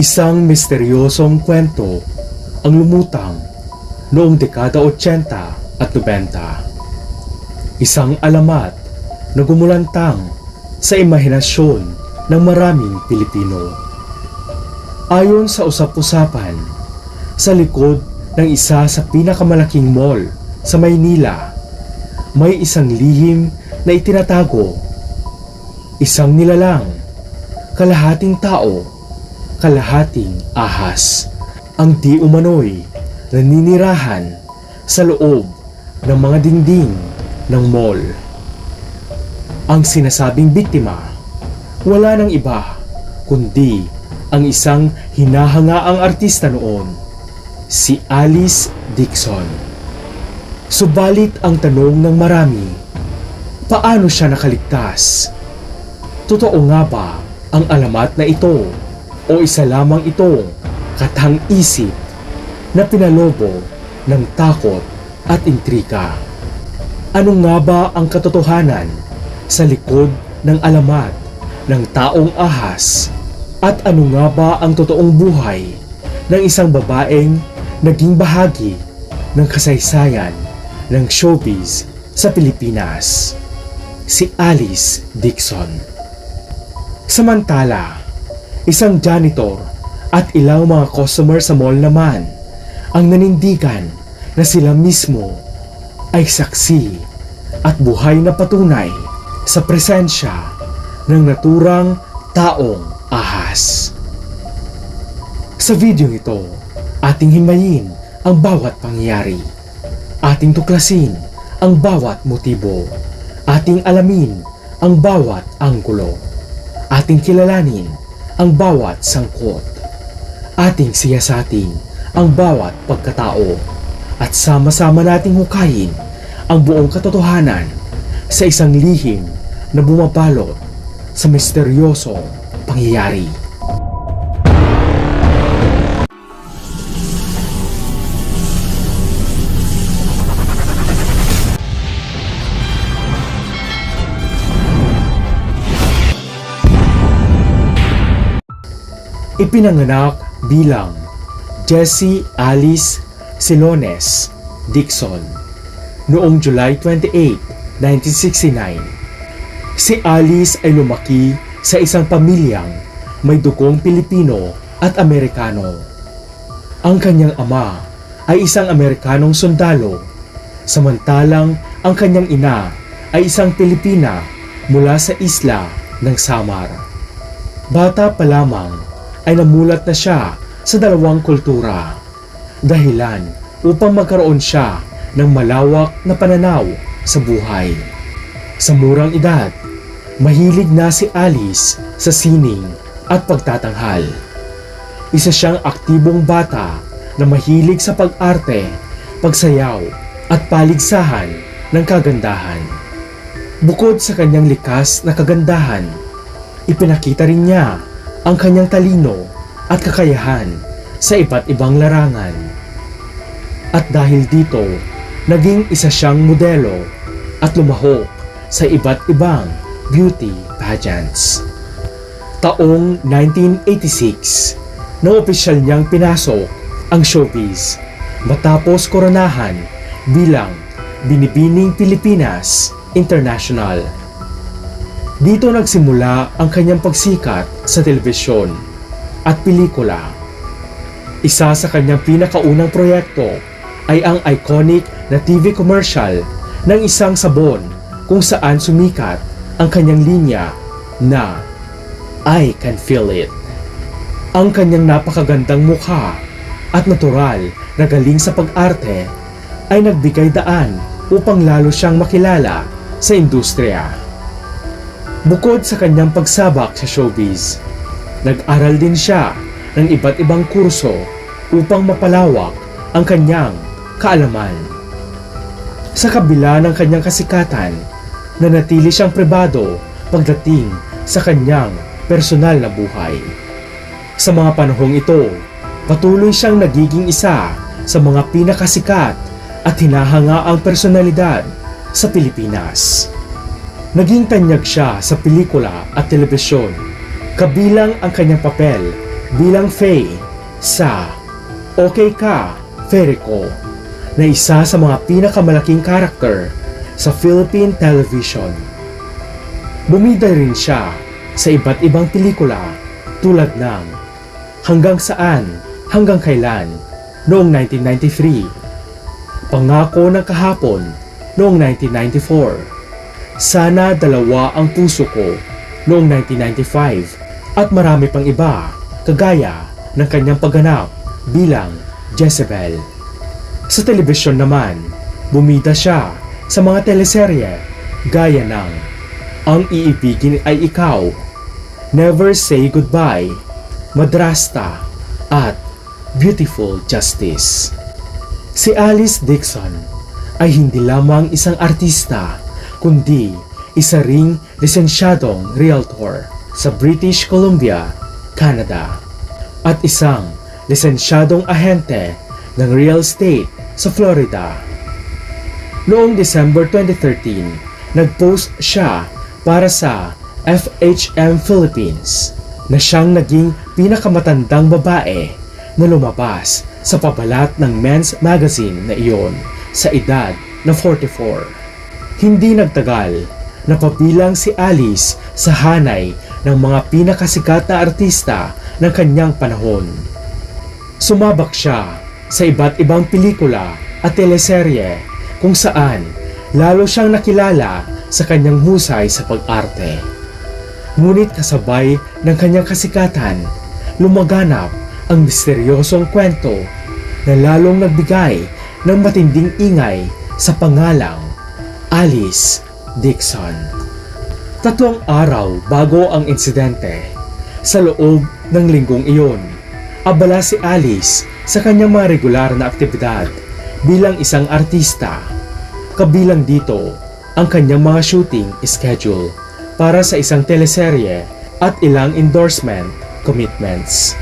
Isang misteryosong kwento ang lumutang noong dekada 80 at 90. Isang alamat na gumulantang sa imahinasyon ng maraming Pilipino. Ayon sa usap-usapan, sa likod ng isa sa pinakamalaking mall sa Maynila, may isang lihim na itinatago. Isang nilalang, kalahating tao, kalahating ahas, ang di umano'y naninirahan sa loob ng mga dingding ng mall. Ang sinasabing biktima, wala nang iba kundi ang isang hinahangaang artista noon, si Alice Dixon. Subalit ang tanong ng marami, paano siya nakaligtas? Totoo nga ba ang alamat na ito o isa lamang itong katang-isip na pinalobo ng takot at intrika? Ano nga ba ang katotohanan sa likod ng alamat ng taong ahas? At ano nga ba ang totoong buhay ng isang babaeng naging bahagi ng kasaysayan ng showbiz sa Pilipinas? Si Alice Dixon. Samantala, isang janitor at ilang mga customer sa mall naman ang nanindigan na sila mismo ay saksi at buhay na patunay sa presensya ng naturang taong ahas. Sa video ito, ating himayin ang bawat pangyayari. Ating tuklasin ang bawat motibo. Ating alamin ang bawat anggulo. Ating kilalanin ang bawat sangkot. Ating siyasatin ang bawat pagkatao. At sama-sama nating hukayin ang buong katotohanan sa isang lihim na bumabalot sa misteryosong pangyayari. Ipinanganak bilang Jessie Alice Silones Dixon noong July 28, 1969. Si Alice ay lumaki sa isang pamilyang may dukong Pilipino at Amerikano. Ang kanyang ama ay isang Amerikanong sundalo, samantalang ang kanyang ina ay isang Pilipina mula sa isla ng Samar. Bata pa lamang ay namulat na siya sa dalawang kultura. Dahilan upang magkaroon siya ng malawak na pananaw sa buhay. Sa murang edad, mahilig na si Alice sa sining at pagtatanghal. Isa siyang aktibong bata na mahilig sa pag-arte, pagsayaw at paligsahan ng kagandahan. Bukod sa kanyang likas na kagandahan, ipinakita rin niya ang kanyang talino at kakayahan sa iba't ibang larangan. At dahil dito, naging isa siyang modelo at lumahok sa iba't ibang beauty pageants. Taong 1986, na opisyal niyang pinasok ang showbiz matapos koronahan bilang Binibining Pilipinas International. Dito nagsimula ang kanyang pagsikat sa telebisyon at pelikula. Isa sa kanyang pinakaunang proyekto ay ang iconic na TV commercial ng isang sabon kung saan sumikat ang kanyang linya na I Can Feel It. Ang kanyang napakagandang mukha at natural na galing sa pag-arte ay nagbigay daan upang lalo siyang makilala sa industriya. Bukod sa kanyang pagsabak sa showbiz, nag-aral din siya ng iba't ibang kurso upang mapalawak ang kanyang kaalaman. Sa kabila ng kanyang kasikatan, nanatili siyang pribado pagdating sa kanyang personal na buhay. Sa mga panahong ito, patuloy siyang nagiging isa sa mga pinakasikat at hinahangaang personalidad sa Pilipinas. Naging tanyag siya sa pelikula at telebisyon, kabilang ang kanyang papel bilang Faye sa Okay Ka, Ferico na isa sa mga pinakamalaking karakter sa Philippine television. Bumida rin siya sa iba't ibang pelikula tulad ng Hanggang Saan, Hanggang Kailan noong 1993, Pangako ng Kahapon noong 1994, Sana Dalawa ang Puso Ko noong 1995 at marami pang iba kagaya ng kanyang pagganap bilang Jezebel. Sa telebisyon naman, bumida siya sa mga teleserye gaya ng Ang Iibigin ay Ikaw, Never Say Goodbye, Madrasta, at Beautiful Justice. Si Alice Dixon ay hindi lamang isang artista, kundi isa ring lisensyadong realtor sa British Columbia, Canada, at isang lisensyadong ahente ng real estate sa Florida. Noong December 2013, nag-post siya para sa FHM Philippines na siyang naging pinakamatandang babae na lumabas sa pabalat ng men's magazine na iyon sa edad na 44. Hindi nagtagal, napabilang si Alice sa hanay ng mga pinakasikat na artista ng kanyang panahon. Sumabak siya sa iba't ibang pelikula at teleserye kung saan lalo siyang nakilala sa kanyang husay sa pag-arte. Ngunit kasabay ng kanyang kasikatan, lumaganap ang misteryosong kwento na lalong nagbigay ng matinding ingay sa pangalang Alice Dixon. Tatlong araw bago ang insidente, sa loob ng linggong iyon, abala si Alice sa kanyang mga regular na aktibidad bilang isang artista. Kabilang dito ang kanyang mga shooting schedule para sa isang teleserye at ilang endorsement commitments.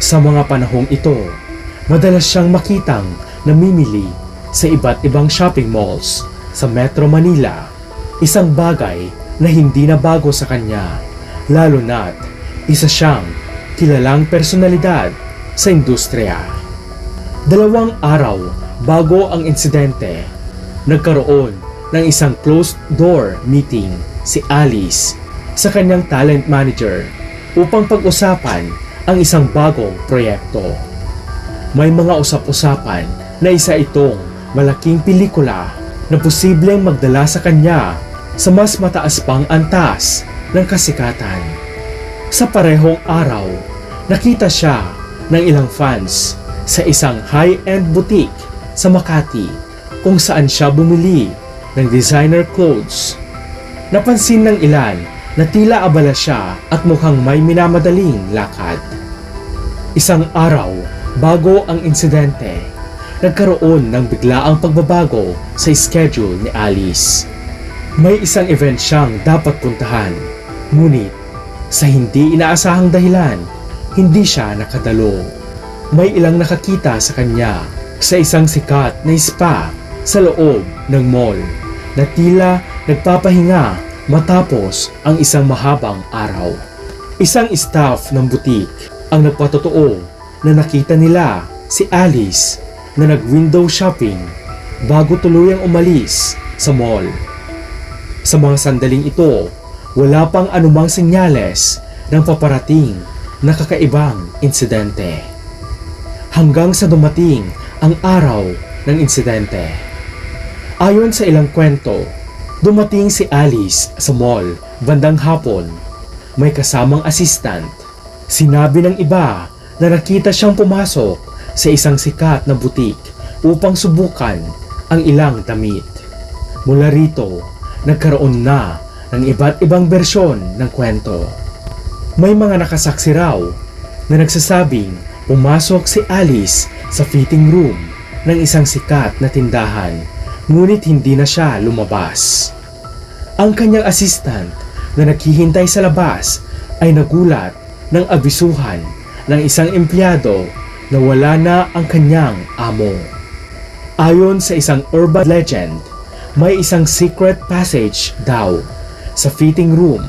Sa mga panahong ito, madalas siyang makitang namimili sa iba't ibang shopping malls sa Metro Manila, isang bagay na hindi na bago sa kanya, lalo na't isa siyang kilalang personalidad sa industriya. Dalawang araw bago ang insidente, nagkaroon ng isang closed-door meeting si Alice sa kanyang talent manager upang pag-usapan ang isang bagong proyekto. May mga usap-usapan na isa itong malaking pelikula na posibleng magdala sa kanya sa mas mataas pang antas ng kasikatan. Sa parehong araw, nakita siya ng ilang fans sa isang high-end boutique sa Makati kung saan siya bumili ng designer clothes. Napansin ng ilan na tila abala siya at mukhang may minamadaling lakad. Isang araw bago ang insidente, nagkaroon ng biglaang pagbabago sa schedule ni Alice. May isang event siyang dapat puntahan, ngunit sa hindi inaasahang dahilan, hindi siya nakadalo. May ilang nakakita sa kanya sa isang sikat na spa sa loob ng mall na tila nagpapahinga matapos ang isang mahabang araw. Isang staff ng butik ang nagpatotoo na nakita nila si Alice na nag-window shopping bago tuluyang umalis sa mall. Sa mga sandaling ito, wala pang anumang senyales ng paparating na kakaibang insidente. Hanggang sa dumating ang araw ng insidente. Ayon sa ilang kwento, dumating si Alice sa mall bandang hapon. May kasamang assistant. Sinabi ng iba na nakita siyang pumasok sa isang sikat na butik upang subukan ang ilang damit. Mula rito, nagkaroon na ng iba't ibang bersyon ng kwento. May mga nakasaksi raw na nagsasabing pumasok si Alice sa fitting room ng isang sikat na tindahan ngunit hindi na siya lumabas. Ang kanyang assistant na naghihintay sa labas ay nagulat ng abisuhan ng isang empleyado na wala na ang kanyang amo. Ayon sa isang urban legend, may isang secret passage daw sa fitting room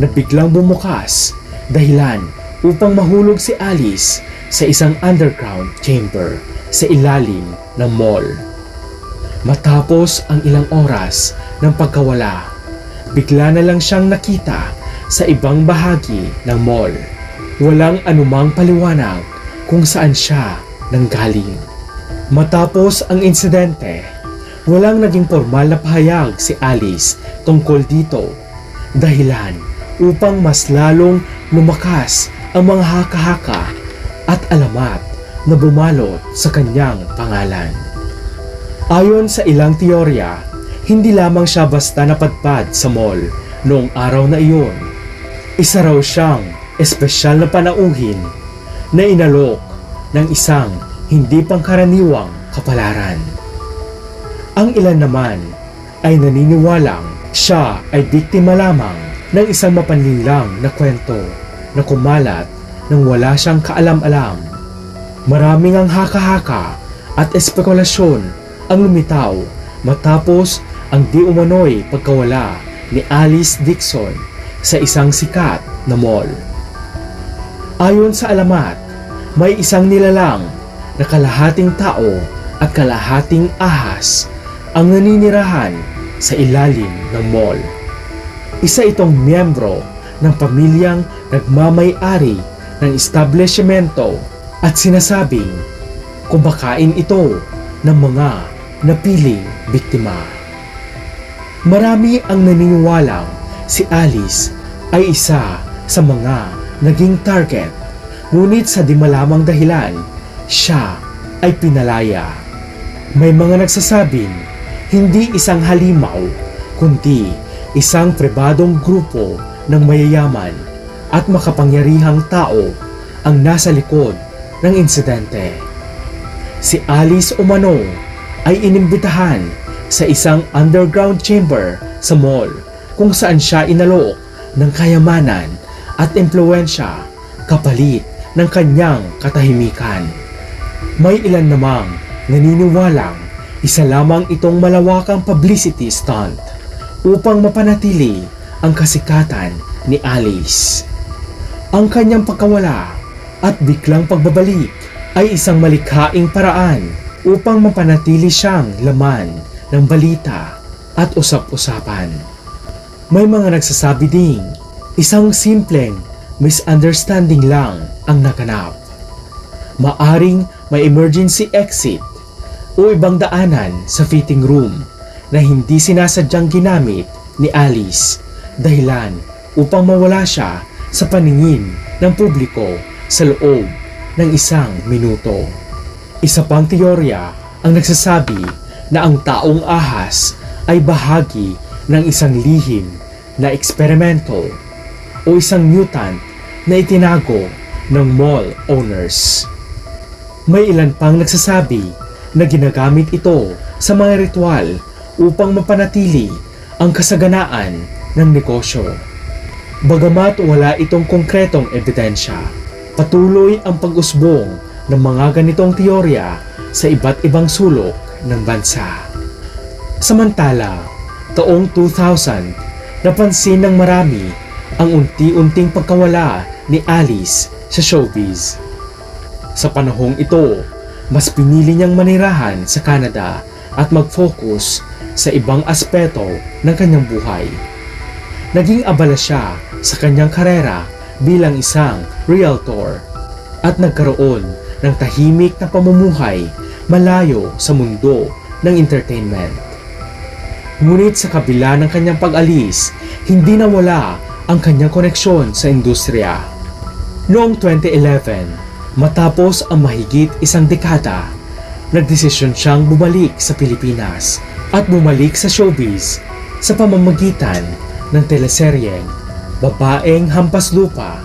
na biglang bumukas dahilan upang mahulog si Alice sa isang underground chamber sa ilalim ng mall. Matapos ang ilang oras ng pagkawala, bigla na lang siyang nakita sa ibang bahagi ng mall. Walang anumang paliwanag kung saan siya nanggaling. Matapos ang insidente, walang naging formal na pahayag si Alice tungkol dito. Dahilan upang mas lalong lumakas ang mga haka-haka at alamat na bumalot sa kanyang pangalan. Ayon sa ilang teorya, hindi lamang siya basta napadpad sa mall noong araw na iyon. Isa raw siyang espesyal na panauhin na inalok ng isang hindi pangkaraniwang kapalaran. Ang ilan naman ay naniniwalang siya ay biktima lamang ng isang mapanlinlang na kwento na kumalat nang wala siyang kaalam-alam. Maraming ang haka-haka at espekulasyon ang lumitaw matapos ang di umano'y pagkawala ni Alice Dixon sa isang sikat na mall. Ayon sa alamat, may isang nilalang na kalahating tao at kalahating ahas ang naninirahan sa ilalim ng mall. Isa itong miyembro ng pamilyang nagmamay-ari ng establishmento at sinasabing kumakain ito ng mga napiling biktima. Marami ang naniniwalang si Alice ay isa sa mga naging target ngunit sa di malamang dahilan siya ay pinalaya. May mga nagsasabing hindi isang halimaw kundi isang pribadong grupo ng mayayaman at makapangyarihang tao ang nasa likod ng insidente. Si Alice Umano ay inimbitahan sa isang underground chamber sa mall kung saan siya inalok ng kayamanan at impluensya kapalit ng kanyang katahimikan. May ilan namang naniniwalang isa lamang itong malawakang publicity stunt upang mapanatili ang kasikatan ni Alice. Ang kanyang pagkawala at biglang pagbabalik ay isang malikhaing paraan upang mapanatili siyang laman ng balita at usap-usapan. May mga nagsasabi ding isang simpleng misunderstanding lang ang naganap. Maaring may emergency exit o ibang daanan sa fitting room na hindi sinasadyang ginamit ni Alice dahilan upang mawala siya sa paningin ng publiko sa loob ng isang minuto. Isa pang teorya ang nagsasabi na ang taong ahas ay bahagi ng isang lihim na eksperimento o isang mutant na itinago ng mall owners. May ilan pang nagsasabi na ginagamit ito sa mga ritual upang mapanatili ang kasaganaan ng negosyo. Bagamat wala itong konkretong ebidensya, patuloy ang pag-usbong ng mga ganitong teorya sa iba't ibang sulok ng bansa. Samantala, taong 2000, napansin ng marami ang unti-unting pagkawala ni Alice sa showbiz. Sa panahong ito, mas pinili niyang manirahan sa Canada at mag-focus sa ibang aspeto ng kanyang buhay. Naging abala siya sa kanyang karera bilang isang realtor at nagkaroon ng tahimik na pamumuhay malayo sa mundo ng entertainment. Ngunit sa kabila ng kanyang pag-alis, hindi nawala ang kanyang koneksyon sa industriya. Noong 2011, matapos ang mahigit isang dekada, nagdesisyon siyang bumalik sa Pilipinas at bumalik sa showbiz sa pamamagitan ng teleseryeng Babaeng Hampas Lupa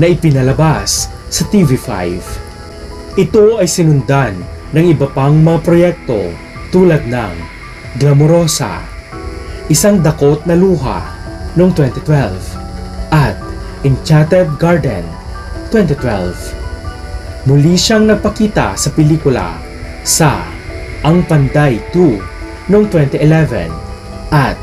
na ipinalabas sa TV5. Ito ay sinundan ng iba pang mga proyekto tulad ng Glamorosa, Isang Dakot na Luha noong 2012 at Enchanted Garden 2012. Muli siyang nagpakita sa pelikula sa Ang Panday 2 noong 2011 at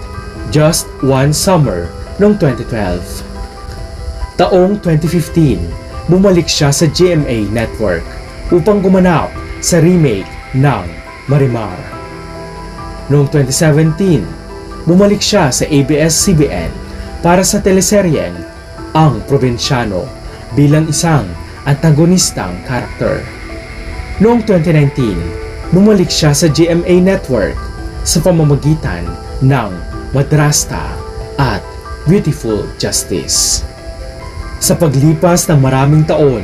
Just One Summer noong 2012. Taong 2015, bumalik siya sa GMA Network upang gumanap sa remake ng Marimar. Noong 2017, bumalik siya sa ABS-CBN para sa teleseryeng Ang Probinsyano bilang isang antagonistang karakter. Noong 2019, bumalik siya sa GMA Network sa pamamagitan ng Madrasta at Beautiful Justice. Sa paglipas ng maraming taon,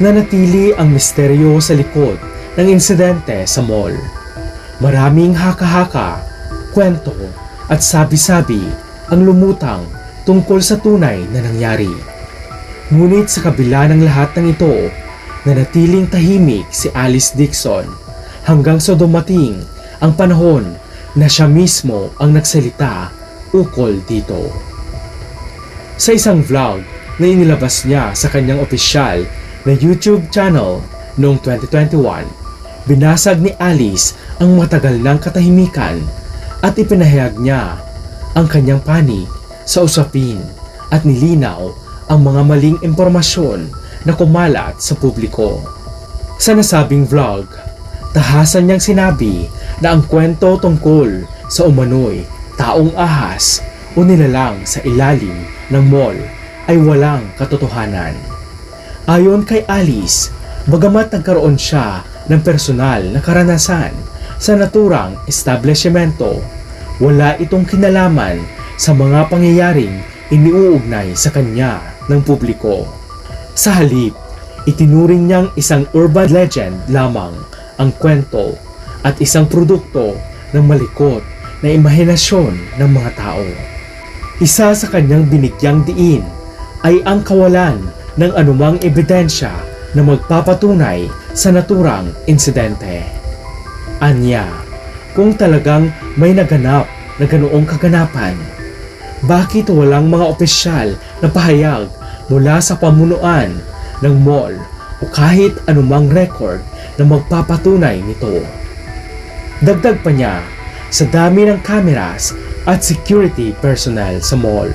nanatili ang misteryo sa likod ng insidente sa mall. Maraming haka-haka, kwento at sabi-sabi ang lumutang tungkol sa tunay na nangyari. Ngunit sa kabila ng lahat ng ito, nanatiling tahimik si Alice Dixon hanggang sa dumating ang panahon na siya mismo ang nagsalita ukol dito. Sa isang vlog na inilabas niya sa kanyang opisyal na YouTube channel noong 2021, binasag ni Alice ang matagal ng katahimikan at ipinahayag niya ang kanyang panig sa usapin at nilinaw ang mga maling impormasyon na kumalat sa publiko. Sa nasabing vlog, tahasan niyang sinabi na ang kwento tungkol sa umano'y taong ahas o nilalang sa ilalim ng mall ay walang katotohanan. Ayon kay Alice, bagamat nagkaroon siya ng personal na karanasan sa naturang establishmento, wala itong kinalaman sa mga pangyayaring iniuugnay sa kanya ng publiko. Sa halip, itinuring niyang isang urban legend lamang ang kwento at isang produkto ng malikot na imahinasyon ng mga tao. Isa sa kanyang binigyang diin ay ang kawalan ng anumang ebidensya na magpapatunay sa naturang insidente. Anya, kung talagang may naganap na ganoong kaganapan, bakit walang mga opisyal na pahayag mula sa pamunuan ng mall o kahit anumang record na magpapatunay nito? Dagdag pa niya, sa dami ng cameras at security personnel sa mall,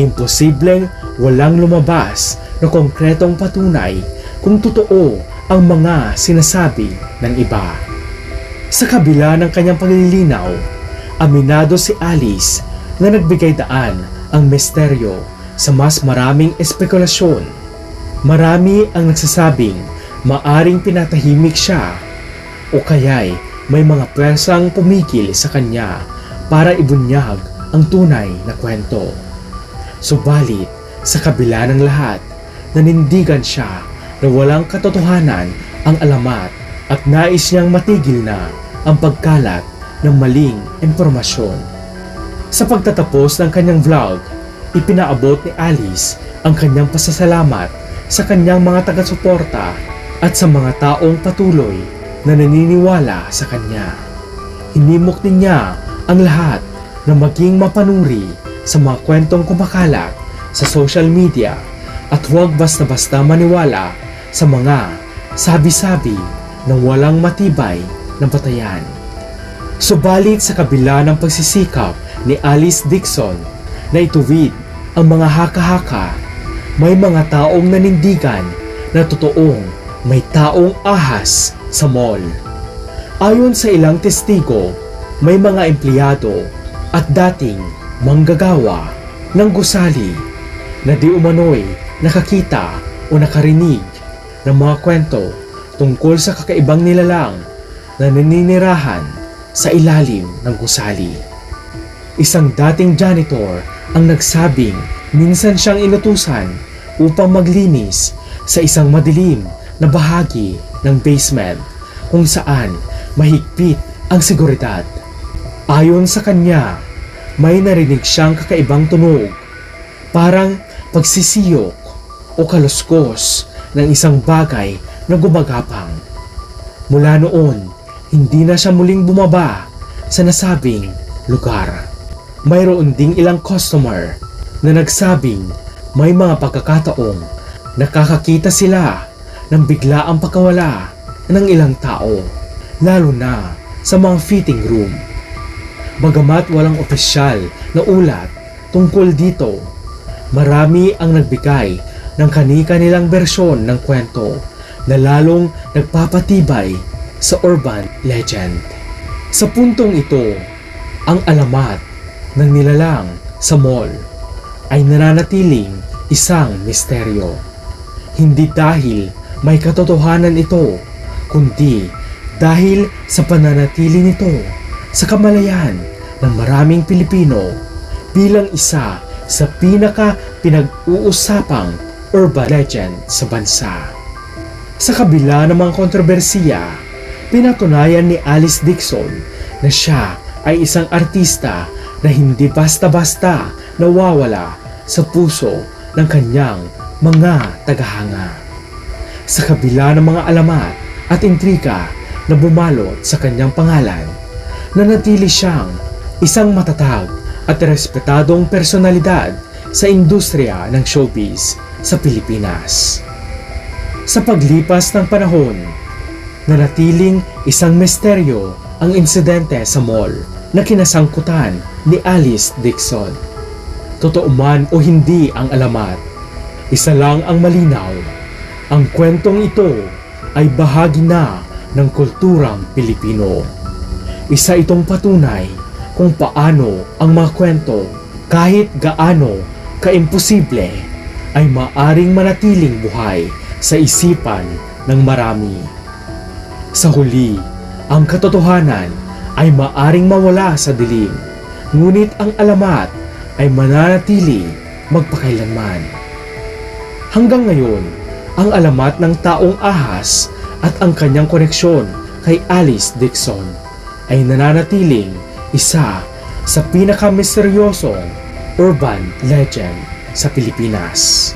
imposibleng walang lumabas na konkretong patunay kung totoo ang mga sinasabi ng iba. Sa kabila ng kanyang paglilinaw, aminado si Alice na nagbigay daan ang misteryo sa mas maraming espekulasyon. Marami ang nagsasabing maaring pinatahimik siya o kaya'y may mga pwersang pumikil sa kanya para ibunyag ang tunay na kwento. Subalit, sa kabila ng lahat, nanindigan siya na walang katotohanan ang alamat at nais niyang matigil na ang pagkalat ng maling impormasyon. Sa pagtatapos ng kanyang vlog, ipinaabot ni Alice ang kanyang pasasalamat sa kanyang mga taga-suporta at sa mga taong patuloy na naniniwala sa kanya. Hinimok din niya ang lahat na maging mapanuri sa mga kwentong kumakalat sa social media at huwag basta-basta maniwala sa mga sabi-sabi ng walang matibay na batayan. Subalit sa kabila ng pagsisikap ni Alice Dixon na ituwid ang mga haka-haka, may mga taong nanindigan na totoong may taong ahas sa mall. Ayon sa ilang testigo, may mga empleyado at dating manggagawa ng gusali na di umano'y nakakita o nakarinig ng mga kwento tungkol sa kakaibang nilalang na naninirahan sa ilalim ng gusali. Isang dating janitor ang nagsabing minsan siyang inutusan upang maglinis sa isang madilim na bahagi ng basement kung saan mahigpit ang seguridad. Ayon sa kanya, may narinig siyang kakaibang tunog, parang pagsisiyok o kaluskos ng isang bagay na gumagapang. Mula noon, hindi na siya muling bumaba sa nasabing lugar. Mayroon ding ilang customer na nagsabing may mga pagkakataong nakakakita sila ng bigla ang pagkawala ng ilang tao, lalo na sa mga fitting room. Bagamat walang opisyal na ulat tungkol dito, marami ang nagbigay ng kani-kanilang bersyon ng kwento na lalong nagpapatibay sa urban legend. Sa puntong ito, ang alamat ng nilalang sa mall ay nananatiling isang misteryo. Hindi dahil may katotohanan ito, kundi dahil sa pananatili nito sa kamalayan ng maraming Pilipino bilang isa sa pinaka pinag-uusapang urban legend sa bansa. Sa kabila ng mga kontrobersiya, pinatunayan ni Alice Dixon na siya ay isang artista na hindi basta-basta nawawala sa puso ng kanyang mga tagahanga. Sa kabila ng mga alamat at intrika na bumalot sa kanyang pangalan, nanatili siyang isang matatag at respetadong personalidad sa industriya ng showbiz sa Pilipinas. Sa paglipas ng panahon, nanatiling isang misteryo ang insidente sa mall na kinasangkutan ni Alice Dixon. Totoo man o hindi ang alamat, isa lang ang malinaw. Ang kwentong ito ay bahagi na ng kulturang Pilipino. Isa itong patunay kung paano ang mga kwento kahit gaano kaimposible ay maaring manatiling buhay sa isipan ng marami. Sa huli, ang katotohanan ay maaring mawala sa dilim, ngunit ang alamat ay mananatili magpakailanman. Hanggang ngayon, ang alamat ng taong ahas at ang kanyang koneksyon kay Alice Dixon ay nananatiling isa sa pinakamisteryosong urban legend sa Pilipinas.